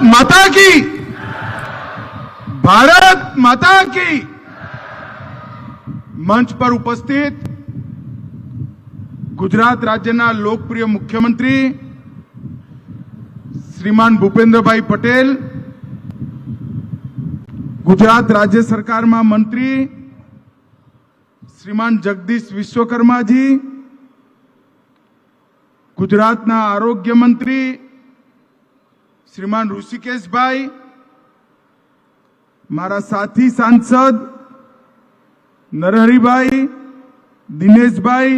માતા કી ભારત માતા કી મંચ પર ઉપસ્થિત ગુજરાત રાજ્યના લોકપ્રિય મુખ્યમંત્રી શ્રીમાન ભૂપેન્દ્રભાઈ પટેલ, ગુજરાત રાજ્ય સરકારમાં મંત્રી શ્રીમાન જગદીશ વિશ્વકર્માજી, ગુજરાતના આરોગ્ય મંત્રી શ્રીમાન ઋષિકેશભાઈ, મારા સાથી સાંસદ નરહરિભાઈ, દિનેશભાઈ,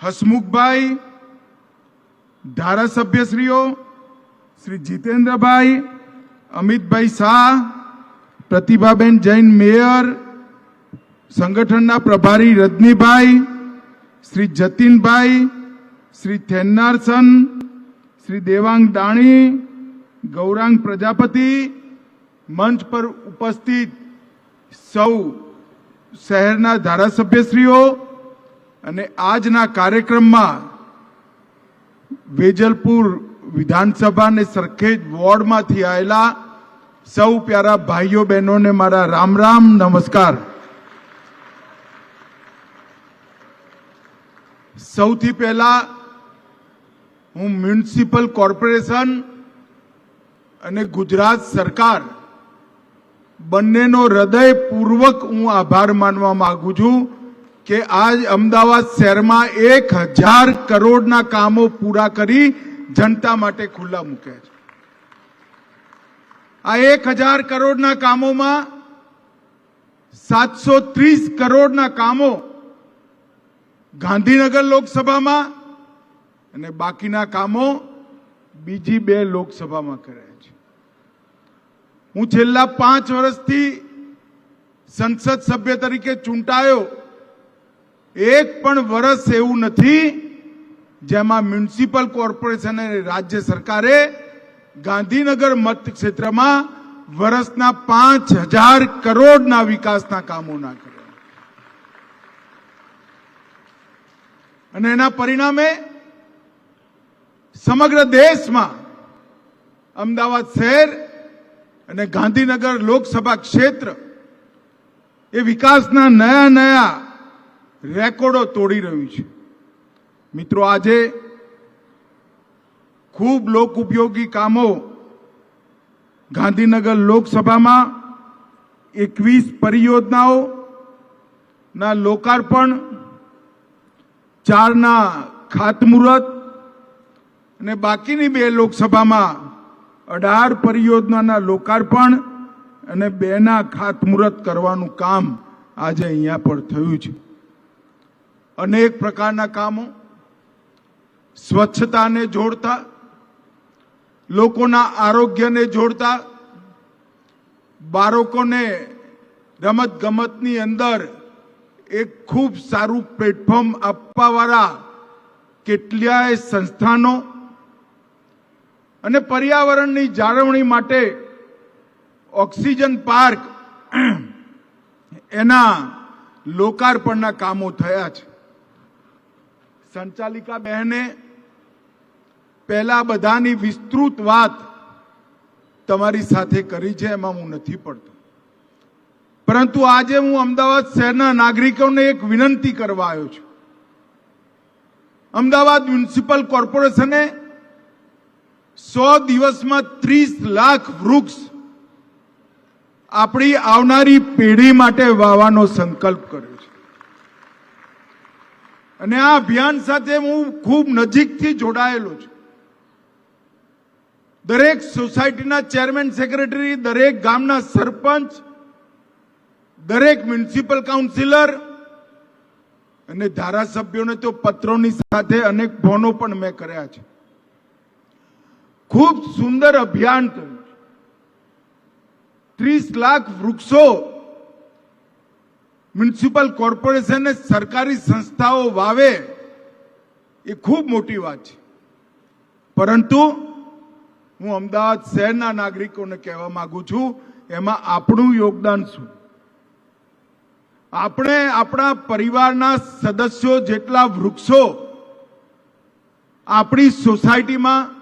હસમુખભાઈ, ધારાસભ્યશ્રીઓ, શ્રી જીતેન્દ્રભાઈ, અમિતભાઈ શાહ, પ્રતિભાબેન જૈન મેયર, સંગઠનના પ્રભારી રજનીભાઈ, શ્રી જતીનભાઈ, શ્રી થેન્નારસન, શ્રી દેવાંગ દાણી ગૌરાંગ પ્રજાપતિ મંચ પર ઉપસ્થિત સૌ શહેરના ધારાસભ્યશ્રીઓ અને આજના કાર્યક્રમમાં વેજલપુર વિધાનસભા અને સરખેજ વોર્ડમાંથી આવેલા સૌ પ્યારા ભાઈઓ બહેનોને મારા રામ રામ નમસ્કાર. સૌથી પહેલા હું મ્યુનિસિપલ કોર્પોરેશન અને ગુજરાત સરકાર બંનેનો હૃદયપૂર્વક હું આભાર માનવા માંગુ છું કે આજ અમદાવાદ શહેરમાં એક હજાર કરોડના કામો પૂરા કરી જનતા માટે ખુલ્લા મૂક્યા છે. આ એક હજાર કરોડના કામોમાં સાતસો ત્રીસ કરોડના કામો ગાંધીનગર લોકસભામાં અને બાકીના કામો બીજી બે લોકસભામાં કરે હું છેલ્લા પાંચ વર્ષથી સંસદ સભ્ય તરીકે ચૂંટાયો. એક પણ વર્ષ એવું નથી જેમાં મ્યુનિસિપલ કોર્પોરેશન અને રાજ્ય સરકારે ગાંધીનગર મતક્ષેત્રમાં વર્ષના પાંચ હજાર કરોડના વિકાસના કામો ના કર્યા. અને એના પરિણામે સમગ્ર દેશમાં અમદાવાદ શહેર અને ગાંધીનગર લોકસભા ક્ષેત્ર એ વિકાસના નયા નયા રેકોર્ડો તોડી રહ્યું છે. મિત્રો, આજે ખૂબ લોક ઉપયોગી કામો ગાંધીનગર લોકસભામાં એકવીસ પરિયોજનાઓ ના લોકાર્પણ, ચારના ખાતમુહૂર્ત અને બાકીની બે લોકસભામાં અઢાર પરિયોજનાના લોકાર્પણ અને બેના ખાતમુહૂર્ત કરવાનું કામ આજે અહીંયા પર થયું છે. અનેક પ્રકારના કામો સ્વચ્છતાને જોડતા, લોકોના આરોગ્યને જોડતા, બાળકોને રમત ગમતની અંદર એક ખૂબ સારું પ્લેટફોર્મ આપવાવાળા કેટલાય સંસ્થાનો અને પર્યાવરણની જાળવણી માટે ઓક્સિજન પાર્ક એના લોકાર્પણના કામો થયા છે. સંચાલિકા બહેને પહેલા બધાની વિસ્તૃત વાત તમારી સાથે કરી છે, એમાં હું નથી પડતો. પરંતુ આજે હું અમદાવાદ શહેરના નાગરિકોને એક વિનંતી કરવા આવ્યો છું. અમદાવાદ મ્યુનિસિપલ કોર્પોરેશને સો દિવસમાં ત્રીસ લાખ વૃક્ષ આપણી આવનારી પેઢી માટે વાવવાનો સંકલ્પ કર્યો છે. અને આ અભિયાન સાથે હું ખૂબ નજીકથી જોડાયેલો છું. દરેક સોસાયટીના ચેરમેન સેક્રેટરી, દરેક ગામના સરપંચ, દરેક મ્યુનિસિપલ કાઉન્સિલર અને ધારાસભ્યોને તો પત્રોની સાથે અનેક ફોનો પણ મેં કર્યા છે. ખૂબ સુંદર અભિયાન કર્યું છે. ત્રીસ લાખ વૃક્ષો મ્યુનિસિપલ કોર્પોરેશન સરકારી સંસ્થાઓ વાવે એ ખૂબ મોટી વાત છે. પરંતુ હું અમદાવાદ શહેરના નાગરિકોને કહેવા માંગુ છું, એમાં આપણું યોગદાન શું? આપણે આપણા પરિવારના સદસ્યો જેટલા વૃક્ષો આપણી સોસાયટીમાં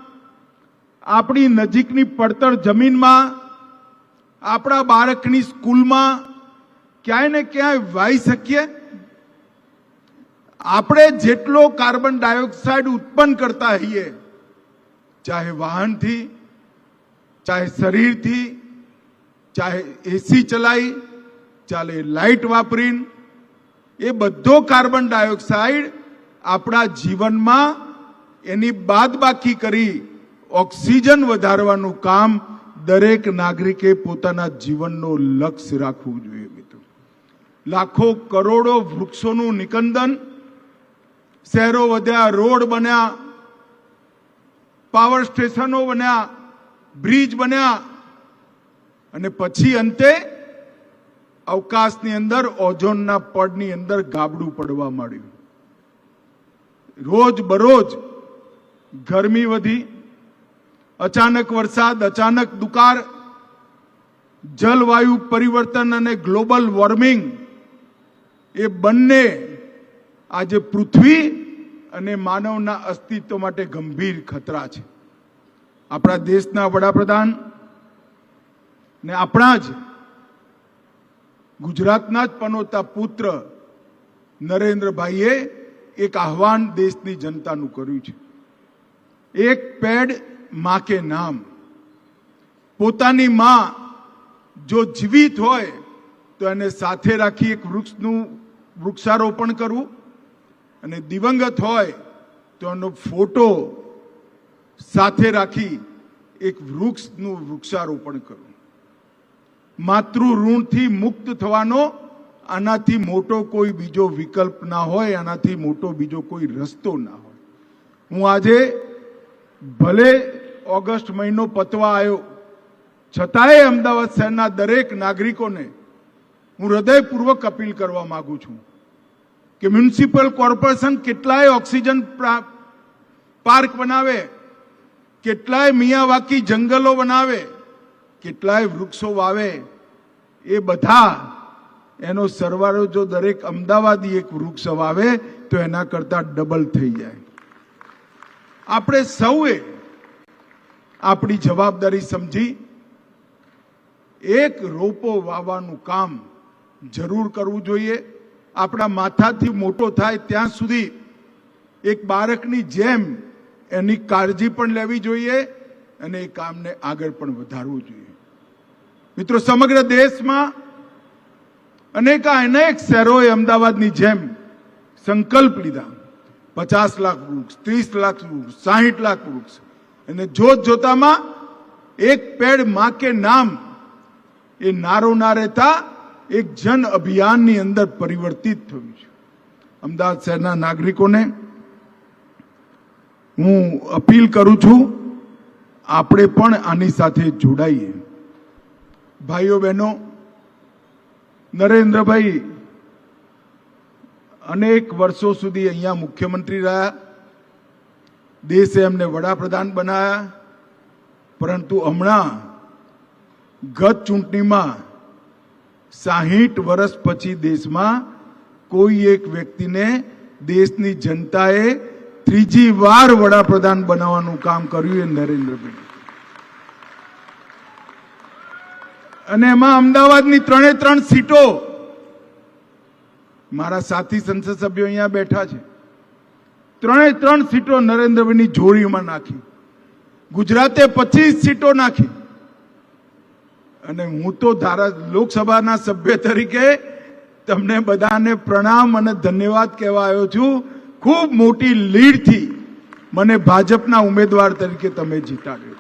આપણી નજીકની પડતર જમીનમાં, આપણા બાળકની સ્કૂલમાં ક્યાંય ને ક્યાંય વાઈ શકીએ? આપણે જેટલો કાર્બન ડાયોક્સાઇડ ઉત્પન્ન કરતા હોઈએ, ચાહે વાહનથી, ચાહે શરીરથી, ચાહે એસી ચલાવી ચાલે લાઇટ વાપરીને, એ બધો કાર્બન ડાયોક્સાઇડ આપણા જીવનમાં એની બાદબાકી કરી ઓક્સિજન વધારવાનું કામ દરેક નાગરિકે પોતાના જીવનનો લક્ષ્ય રાખવું જોઈએ મિત્રો. લાખો કરોડો વૃક્ષોનું નિકંદન, શહેરો વધ્યા, રોડ બન્યા, પાવર સ્ટેશનો બન્યા, બ્રિજ બન્યા, અને પછી અંતે અવકાશની અંદર, ઓઝોનના પડની અંદર ગાબડું પડવા માંડ્યું. રોજ બરોજ ગરમી વધી અચાનક વરસાદ, અચાનક દુકાળ, જલવાયુ પરિવર્તન અને ગ્લોબલ વોર્મિંગ, એ બંને આજે પૃથ્વી અને માનવના અસ્તિત્વ માટે ગંભીર ખતરા છે. આપણા દેશના વડાપ્રધાન ને આપણા જ ગુજરાતના જ પનોતા પુત્ર નરેન્દ્રભાઈએ એક આહવાન દેશની જનતાનું કર્યું છે. એક પેડ માં કે નામ. પોતાની માં જો જીવિત હોય, તો એને સાથે રાખી એક વૃક્ષનું વૃક્ષારોપણ કરવું. અને દિવંગત હોય, તો એનો ફોટો સાથે રાખી એક વૃક્ષનું વૃક્ષારોપણ કરવું. માતૃ ઋણથી મુક્ત થવાનો, આનાથી મોટો કોઈ બીજો વિકલ્પ ના હોય, આનાથી મોટો બીજો કોઈ રસ્તો ના હોય. હું આજે ભલે ઓગસ્ટ મહિનો પતવા આવ્યો. છતાંય અમદાવાદ શહેરના દરેક નાગરિકોને હું હૃદયપૂર્વક અપીલ કરવા માગું છું કે મ્યુનિસિપલ કોર્પોરેશન કેટલાય ઓક્સિજન પાર્ક બનાવે, કેટલાય મિયાવાકી જંગલો બનાવે, કેટલાય વૃક્ષો વાવે. એ બધા, એનો સરવાળો જો દરેક અમદાવાદી એક વૃક્ષ વાવે, તો એના કરતા ડબલ થઈ જાય. આપણે સૌએ આપણી જવાબદારી સમજી એક રોપો વાવવાનું કામ જરૂર કરવું જોઈએ. આપણા માથાથી મોટો થાય ત્યાં સુધી એક બાળકની જેમ એની કાળજી પણ લેવી જોઈએ અને એ કામને આગળ પણ વધારવું જોઈએ. મિત્રો, સમગ્ર દેશમાં અનેક અનેક શહેરોએ અમદાવાદની જેમ સંકલ્પ લીધા. પચાસ લાખ વૃક્ષ, ત્રીસ લાખ વૃક્ષ, સાહીઠ લાખ વૃક્ષ. અને જોત જોતામાં એક પેડમાં કે નામ એ નારો ના રહેતા એક જન અભિયાનની અંદર પરિવર્તિત થયું છે. અમદાવાદ શહેરના નાગરિકોને હું અપીલ કરું છું, આપણે પણ આની સાથે જોડાઈએ. ભાઈઓ બહેનો, નરેન્દ્રભાઈ, અનેક વર્ષો સુધી અહીંયા મુખ્યમંત્રી રહ્યા દેશે એમને વડાપ્રધાન બનાવ્યા પરંતુ હમણાં ગત ચૂંટણીમાં સાહીઠ વર્ષ પછી દેશમાં કોઈ એક વ્યક્તિને દેશની જનતાએ ત્રીજી વાર વડાપ્રધાન બનાવવાનું કામ કર્યું એ નરેન્દ્રભાઈ. અને એમાં અમદાવાદની ત્રણે ત્રણ સીટો મારા સાથી સંસદ સભ્યો અહીંયા બેઠા છે. ત્રણે ત્રણ સીટો નરેન્દ્રભાઈની જોડીમાં નાખી. ગુજરાતે પચીસ સીટો નાખી. અને હું તો ધારા લોકસભાના સભ્ય તરીકે તમને બધાને પ્રણામ અને ધન્યવાદ કહેવા આવ્યો છું. ખૂબ મોટી લીડથી મને ભાજપના ઉમેદવાર તરીકે તમે જીતાડ્યો.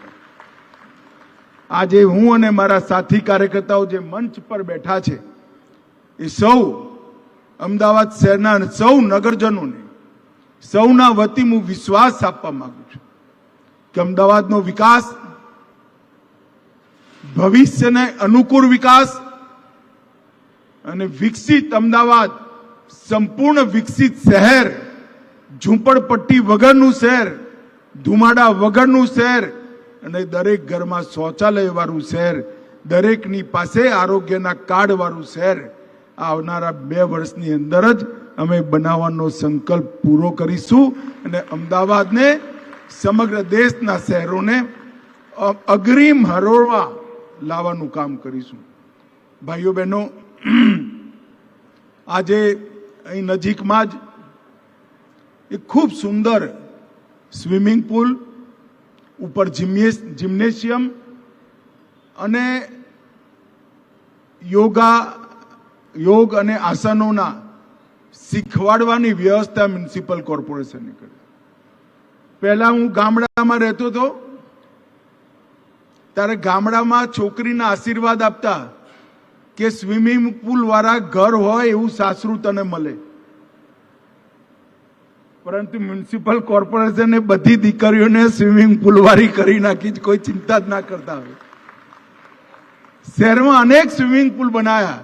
આજે હું અને મારા સાથી કાર્યકર્તાઓ જે મંચ પર બેઠા છે, એ સૌ અમદાવાદ શહેરના સૌ નગરજનોને સૌના વતી હું વિશ્વાસ આપવા માંગુ છું કે અમદાવાદનો વિકાસ, ભવિષ્યને અનુકૂળ વિકાસ અને વિકસિત અમદાવાદ, સંપૂર્ણ વિકસિત શહેર, ઝૂંપડપટ્ટી વગરનું શહેર, ધુમાડા વગરનું શહેર અને દરેક ઘરમાં શૌચાલય વાળું શહેર, દરેકની પાસે આરોગ્યના કાર્ડ વાળું શહેર આવનારા બે વર્ષની અંદર જ અમે બનાવવાનો સંકલ્પ પૂરો કરીશું અને અમદાવાદને સમગ્ર દેશના શહેરોને અગ્રિમ હરોળવા લાવવાનું કામ કરીશું. ભાઈઓ બહેનો, આજે અહીં નજીકમાં જ એક ખૂબ સુંદર સ્વિમિંગ પુલ ઉપર જિમ્નેશ, જિમ્નેશિયમ અને યોગા, યોગ અને આસનોના શીખવાડવાની વ્યવસ્થા મ્યુનિસિપલ કોર્પોરેશને કરી. પહેલા હું ગામડામાં રહેતો હતો. ત્યારે ગામડામાં છોકરીના આશીર્વાદ આપતા કે સ્વિમિંગ પુલ વાળા ઘર હોય એવું સાસરું તને મળે. પરંતુ મ્યુનિસિપલ કોર્પોરેશને બધી દીકરીઓને સ્વિમિંગ પુલ વાળી કરી નાખી કોઈ ચિંતા જ ના કરતા હોય. શહેરમાં અનેક સ્વિમિંગ પુલ બનાયા.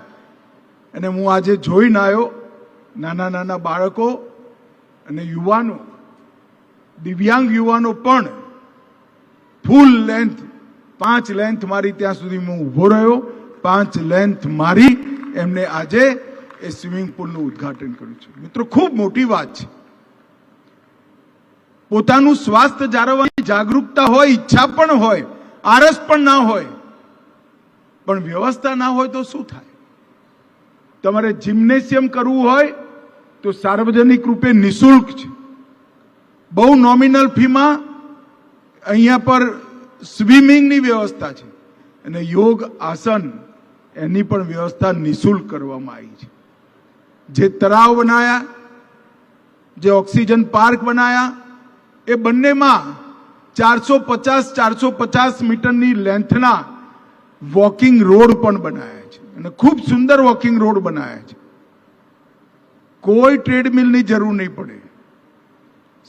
અને હું આજે જોઈને આવ્યો. નાના નાના બાળકો અને યુવાનો, દિવ્યાંગ યુવાનો પણ ફૂલ લેન્થ પાંચ લેન્થ મારી ત્યાં સુધી હું ઊભો રહ્યો. પાંચ લેન્થ મારી એમને આજે એ સ્વિમિંગ પુલનું ઉદ્ઘાટન કર્યું છે. મિત્રો, ખૂબ મોટી વાત છે. પોતાનું સ્વાસ્થ્ય જાળવવાની જાગૃતતા હોય, ઈચ્છા પણ હોય આરસ પણ ના હોય, પણ વ્યવસ્થા ના હોય તો શું થાય? તમારે જિમ્નેશિયમ કરવું હોય તો સાર્વજનિક રૂપે નિઃશુલ્ક છે. બહુ નોમિનલ ફીમાં અહીંયા પર સ્વિમિંગની વ્યવસ્થા છે. અને યોગ આસન એની પણ વ્યવસ્થા નિશુલ્ક કરવામાં આવી છે. જે તળાવ બનાયા, જે ઓક્સિજન પાર્ક બનાયા, એ બંનેમાં ચારસો પચાસ ચારસો પચાસ મીટરની લેન્થના વોકિંગ રોડ પણ બનાયા. અને ખૂબ સુંદર વોકિંગ રોડ બનાવ્યા છે. કોઈ ટ્રેડમિલની જરૂર નહીં પડે.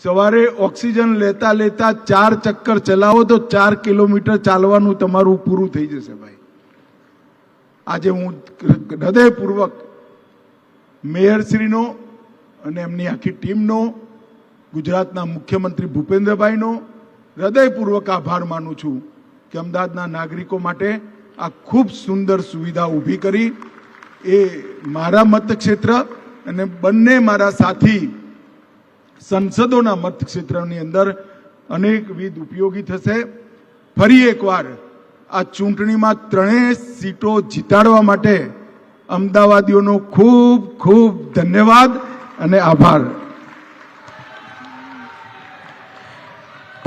સવારે ઓક્સિજન લેતા લેતા ચાર ચક્કર ચલાવો તો ચાર કિલોમીટર ચાલવાનું તમારું પૂરું થઈ જશે ભાઈ. આજે હું હૃદયપૂર્વક મેયરશ્રીનો અને એમની આખી ટીમનો, ગુજરાતના મુખ્યમંત્રી ભૂપેન્દ્રભાઈનો હૃદયપૂર્વક આભાર માનું છું કે અમદાવાદના નાગરિકો માટે આ ખૂબ સુંદર સુવિધા ઊભી કરી. એ મારા મતક્ષેત્ર અને બંને મારા સાથી સંસદોના મતક્ષેત્રની અંદર અનેકવિધ ઉપયોગી થશે. ફરી એકવાર આ ચૂંટણીમાં ત્રણેય સીટો જીતાડવા માટે અમદાવાદીઓનો ખૂબ ખૂબ ધન્યવાદ અને આભાર.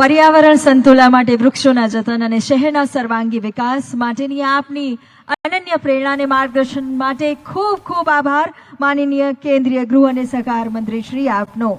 પર્યાવરણ સંતુલા માટે વૃક્ષોના જતન અને શહેરના સર્વાંગી વિકાસ માટેની આપની અનન્ય પ્રેરણાને માર્ગદર્શન માટે ખૂબ ખૂબ આભાર. માનનીય કેન્દ્રીય ગૃહ અને સહકાર મંત્રી શ્રી આપનો.